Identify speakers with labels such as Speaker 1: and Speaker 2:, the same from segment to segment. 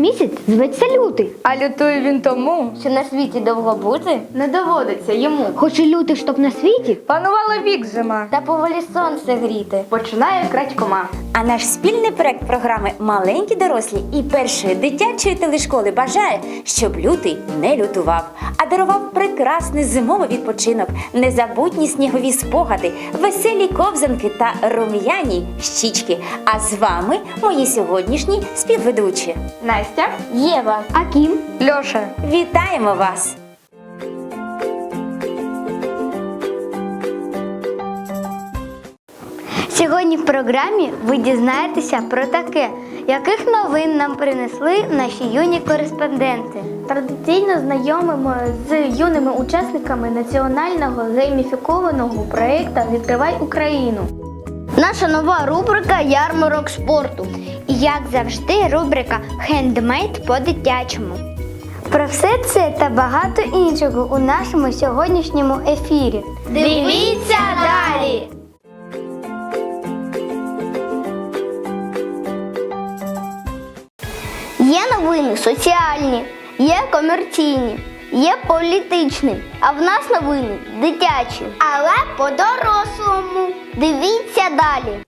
Speaker 1: Місяць зветься лютий.
Speaker 2: А лютує він тому,
Speaker 3: Що на світі довго бути,
Speaker 2: не доводиться йому.
Speaker 1: Хоче лютий, щоб на світі.
Speaker 2: Панувала вік зима.
Speaker 3: та поволі сонце гріти.
Speaker 2: Починає крадькома.
Speaker 4: А наш спільний проект програми Маленькі дорослі і першої дитячої телешколи бажає, щоб лютий не лютував, а дарував прекрасний зимовий відпочинок, незабутні снігові спогади, веселі ковзанки та рум'яні щічки. А з вами мої сьогоднішні співведучі.
Speaker 2: Настя,
Speaker 3: Єва,
Speaker 1: А ким?
Speaker 2: Льоша.
Speaker 4: Вітаємо вас!
Speaker 1: Сьогодні в програмі ви дізнаєтеся про таке, яких новин нам принесли наші юні кореспонденти.
Speaker 5: Традиційно знайомимо з юними учасниками національного гейміфікованого проєкту Відкривай Україну.
Speaker 1: Наша нова рубрика Ярмарок спорту. І як завжди, рубрика Хендмейд по-дитячому. Про все це та багато іншого у нашому сьогоднішньому ефірі. Дивіться далі! Є новини соціальні, є комерційні, є політичні, а в нас новини дитячі. Але по-дорослому. Дивіться далі.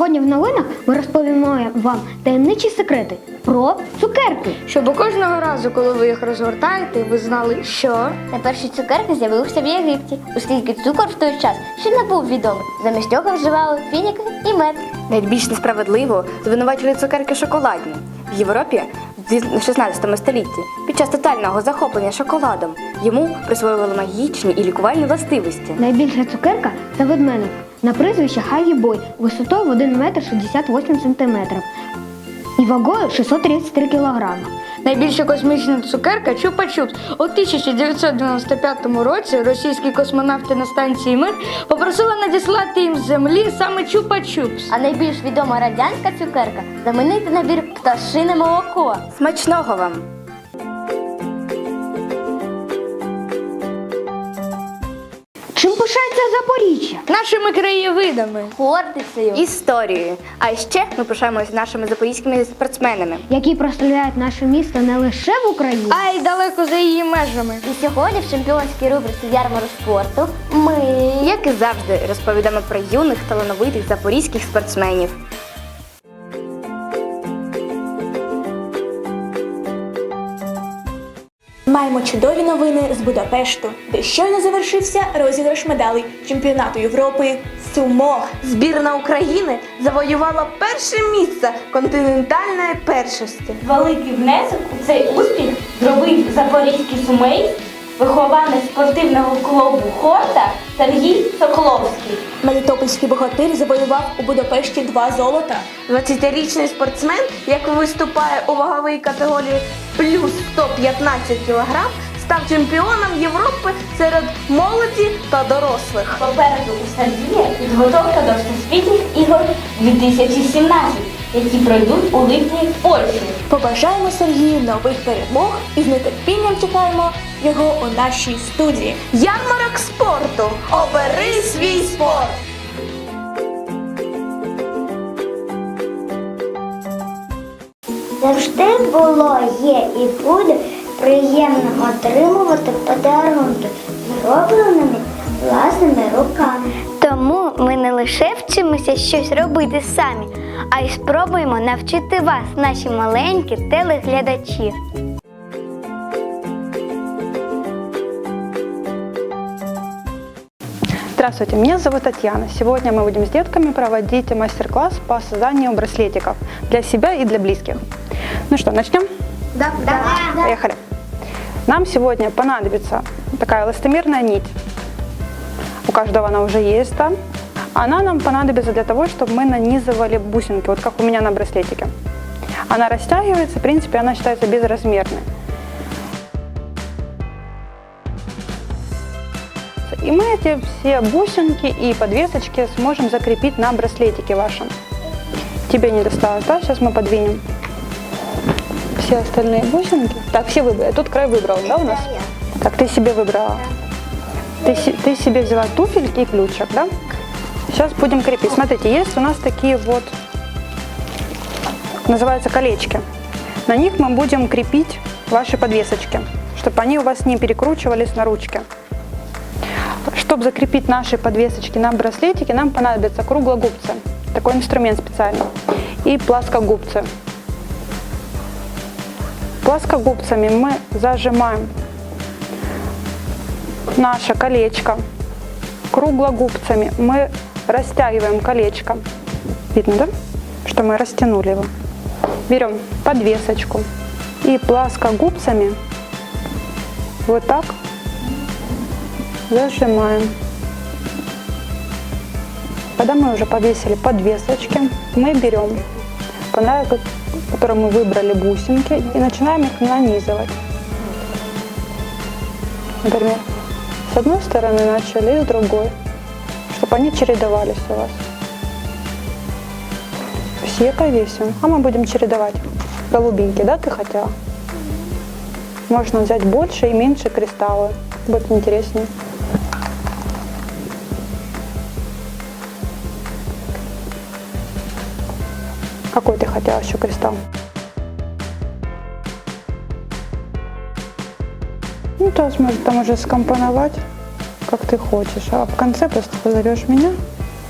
Speaker 1: Сьогодні в новинах ми розповімо вам таємничі секрети про цукерки.
Speaker 2: Щоб кожного разу, коли ви їх розгортаєте, ви знали, що
Speaker 3: найперші цукерки з'явилися в Єгипті, оскільки цукор в той час ще не був відомий. Замість нього вживали фініки і мед.
Speaker 6: Найбільш несправедливо звинувачили цукерки шоколадні. В Європі в 16 столітті під час тотального захоплення шоколадом йому присвоювали магічні і лікувальні властивості.
Speaker 1: Найбільша цукерка це ведмедик на прізвище Хагі Бой висотою в 1 метр 68 сантиметрів і вагою 633 кілограми.
Speaker 2: найбільша космічна цукерка Чупа-Чупс. У 1995 році російські космонавти на станції Мир попросили надіслати їм з землі саме Чупа-Чупс.
Speaker 3: А найбільш відома радянська цукерка знаменитий набір пташине молоко.
Speaker 6: Смачного вам!
Speaker 1: Пишається Запоріжжя?
Speaker 2: Нашими краєвидами.
Speaker 3: Гордицею.
Speaker 6: Історією. А ще ми пишаємося нашими запорізькими спортсменами.
Speaker 1: які прославляють наше місто не лише в Україні,
Speaker 2: А й далеко за її межами.
Speaker 3: І сьогодні в чемпіонській рубриці ярмару спорту ми
Speaker 6: Як і завжди, розповідаємо про юних талановитих запорізьких спортсменів.
Speaker 7: Маємо чудові новини з Будапешту, де щойно завершився розіграш медалей чемпіонату Європи Сумо.
Speaker 8: Збірна України завоювала перше місце континентальної першості.
Speaker 5: Великий внесок у цей успіх зробив запорізький сумей, вихованець спортивного клубу Хорта Сергій Соколовський.
Speaker 7: Мелітопольський богатир завоював у Будапешті два золота.
Speaker 8: 20-річний спортсмен, який виступає у ваговій категорії плюс 115 кг, став чемпіоном Європи серед молоді та дорослих.
Speaker 5: Попереду у Сергія підготовка до Всесвітніх ігор 2017, які пройдуть у липні в Польщі.
Speaker 7: Побажаємо Сергію нових перемог і з нетерпінням чекаємо його у нашій студії.
Speaker 8: Ярмарок спорту. Обери свій спорт.
Speaker 9: Завжди було, є і буде приємно отримувати подарунки, зробленими власними руками.
Speaker 1: тому ми не лише вчимося щось робити самі, а й спробуємо навчити вас, наші маленькі телеглядачі.
Speaker 10: Здравствуйте, меня зовут Татьяна. Сегодня мы будем с детками проводить мастер-класс по созданию браслетиков для себя и для близких. Ну что, начнем?
Speaker 1: Да, да.
Speaker 10: Поехали. Нам сегодня понадобится такая эластомерная нить. У каждого она уже есть, да? Она нам понадобится для того, чтобы мы нанизывали бусинки, вот как у меня на браслетике. Она растягивается, в принципе, она считается безразмерной. И мы эти все бусинки и подвесочки сможем закрепить на браслетике вашем. Тебе не досталось, да? Сейчас мы подвинем все остальные бусинки. Так, все выбрали. Тут край выбрал, да, у нас? Так, ты себе выбрала. Ты, ты себе взяла туфельки и ключик, да? Сейчас будем крепить. Смотрите, есть у нас такие вот, называются колечки. На них мы будем крепить ваши подвесочки, чтобы они у вас не перекручивались на ручке. Чтобы закрепить наши подвесочки на браслетике, нам понадобятся круглогубцы, такой инструмент специальный, и плоскогубцы. Плоскогубцами мы зажимаем наше колечко. Круглогубцами мы растягиваем колечко. Видно, да? Что мы растянули его. Берем подвесочку и плоскогубцами вот так зажимаем. Когда мы уже повесили подвесочки, мы берем, которые мы выбрали бусинки, и начинаем их нанизывать. Например, с одной стороны начали и с другой, чтобы они чередовались у вас. Все повесим, а мы будем чередовать. Голубенький, да, ты хотела? Можно взять больше и меньше кристаллы, будет интереснее. Какой ты хотела еще кристалл? Ну, то есть можно там уже скомпоновать, как ты хочешь. А в конце просто позовешь меня,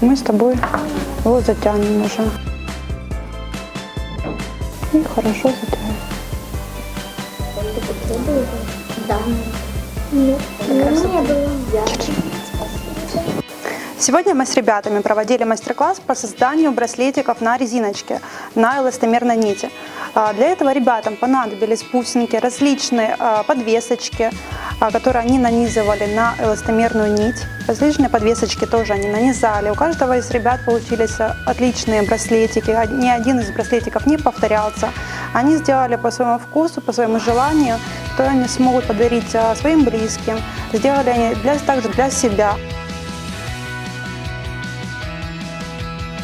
Speaker 10: мы с тобой его затянем уже. И хорошо затянем. Сегодня мы с ребятами проводили мастер-класс по созданию браслетиков на резиночке, на эластомерной нити. А, Для этого ребятам понадобились бусинки, различные а, подвесочки, а, которые они нанизывали на эластомерную нить. Различные подвесочки тоже они нанизали. У каждого из ребят получились отличные браслетики. Ни один из браслетиков не повторялся. Они сделали по своему вкусу, по своему желанию, то они смогут подарить своим близким. Сделали они для, также для себя.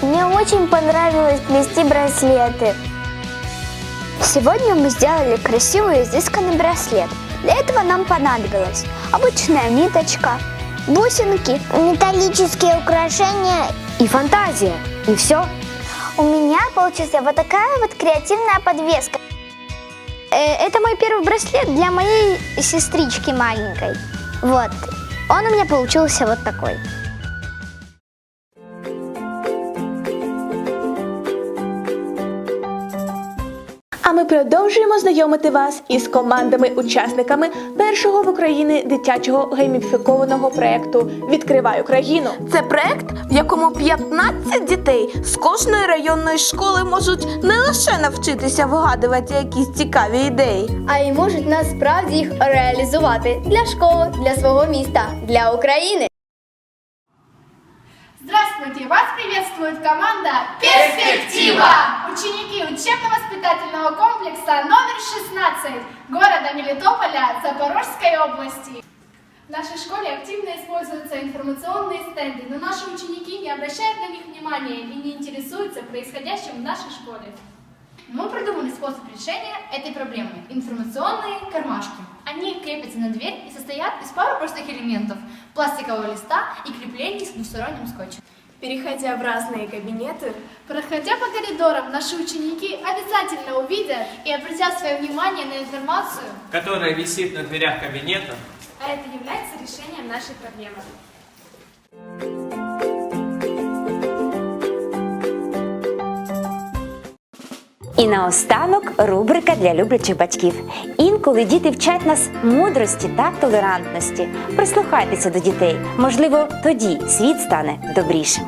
Speaker 9: Мне очень понравилось плести браслеты.
Speaker 1: Сегодня мы сделали красивый изысканный браслет. Для этого нам понадобилась обычная ниточка, бусинки
Speaker 9: Металлические украшения.
Speaker 1: и фантазия. И все.
Speaker 9: У меня получилась вот такая вот креативная подвеска.
Speaker 1: Э, Это мой первый браслет для моей сестрички маленькой. Вот. Он у меня получился вот такой.
Speaker 7: А ми продовжуємо знайомити вас із командами-учасниками першого в Україні дитячого гейміфікованого проєкту Відкривай Україну.
Speaker 8: Це проект, в якому 15 дітей з кожної районної школи можуть не лише навчитися вигадувати якісь цікаві ідеї,
Speaker 5: А й можуть насправді їх реалізувати для школи, для свого міста, для України.
Speaker 11: Здравствуйте! Вас приветствует команда «Перспектива!» Комплекса номер 16 города Мелитополя Запорожской области. В нашей школе активно используются информационные стенды, но наши ученики не обращают на них внимания и не интересуются происходящим в нашей школе. Мы придумали способ решения этой проблемы – информационные кармашки. Они крепятся на дверь и состоят из пары простых элементов – пластикового листа и креплений с двусторонним скотчем.
Speaker 7: Переходя в разные кабинеты,
Speaker 11: Проходя по коридорам, наши ученики обязательно увидят и обратят свое внимание на информацию,
Speaker 12: которая висит на дверях кабинета,
Speaker 11: а это является решением нашей проблемы.
Speaker 4: І наостанок рубрика для люблячих батьків. Інколи діти вчать нас мудрості та толерантності. Прислухайтеся до дітей. Можливо, тоді світ стане добрішим.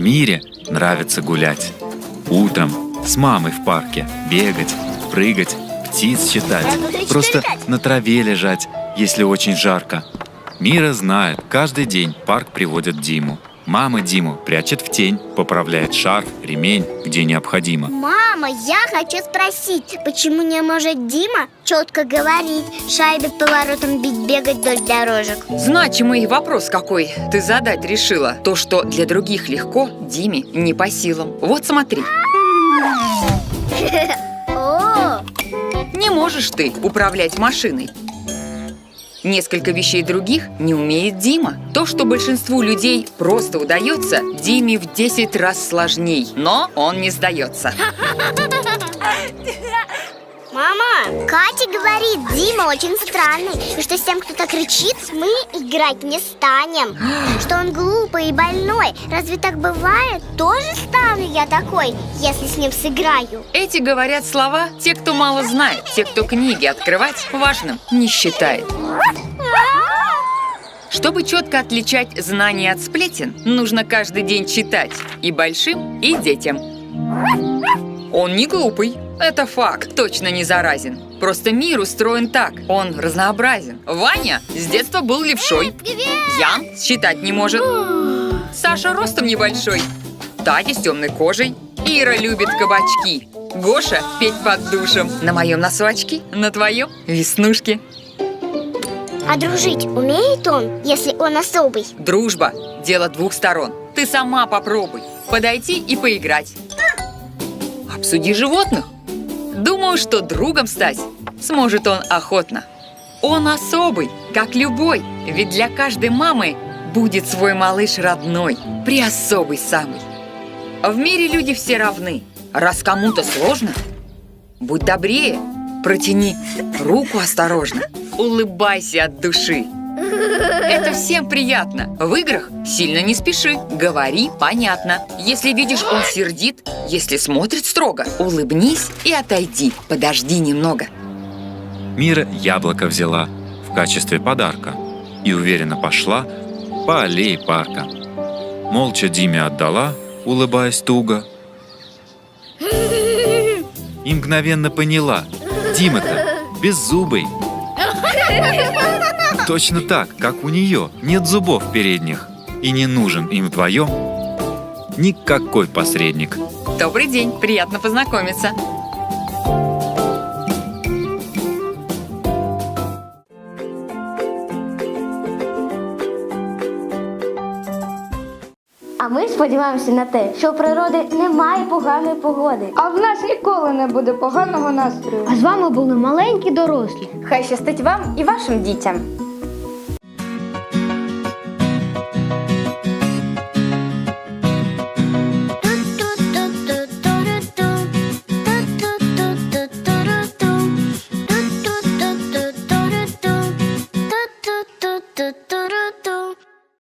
Speaker 13: Мире нравится гулять. Утром с мамой в парке бегать, прыгать, птиц считать. Просто на траве лежать, если очень жарко. Мира знает, каждый день в парк приводят Диму. Мама Диму прячет в тень, поправляет шарф, ремень, где необходимо.
Speaker 9: Мама, я хочу спросить, почему не может Дима четко говорить, шайбы поворотом бить, бегать вдоль дорожек?
Speaker 14: Значимый вопрос какой ты задать решила. То, что для других легко, Диме не по силам. Вот смотри, не можешь ты управлять машиной. Несколько вещей других не умеет Дима. То, что большинству людей просто удается, Диме в 10 раз сложней. Но он не сдается.
Speaker 9: Мама! Катя говорит, Дима очень странный И что с тем, кто так кричит, мы играть не станем Что он глупый и больной Разве так бывает? Тоже стану я такой, если с ним сыграю
Speaker 14: Эти говорят слова те, кто мало знает Те, кто книги открывать важным не считает чтобы четко отличать знания от сплетен, нужно каждый день читать и большим, и детям. Он не глупый, это факт, точно не заразен. Просто мир устроен так, он разнообразен. Ваня с детства был левшой. Ян считать не может. Саша ростом небольшой. Таня с темной кожей. Ира любит кабачки. Гоша петь под душем. На моем носу очки, на твоем веснушки.
Speaker 9: А дружить умеет он, если он особый?
Speaker 14: Дружба – дело двух сторон. Ты сама попробуй подойти и поиграть. Обсуди животных. Думаю, что другом стать сможет он охотно. Он особый, как любой, ведь для каждой мамы будет свой малыш родной, приособый самый. В мире люди все равны, раз кому-то сложно, будь добрее, протяни руку осторожно, улыбайся от души. Это всем приятно. В играх сильно не спеши, говори понятно. Если видишь, он сердит, если смотрит строго, улыбнись и отойди, подожди немного.
Speaker 13: Мира яблоко взяла в качестве подарка и уверенно пошла по аллее парка. Молча Диме отдала, улыбаясь туго, и мгновенно поняла, Дима-то беззубый. Точно так, как у нее нет зубов передних. И не нужен им вдвоем никакой посредник.
Speaker 14: Добрый день, приятно познакомиться.
Speaker 3: сподіваємося на те, що у природи немає поганої погоди.
Speaker 2: А в нас ніколи не буде поганого настрою.
Speaker 1: А з вами були маленькі дорослі.
Speaker 6: Хай щастить вам і вашим дітям.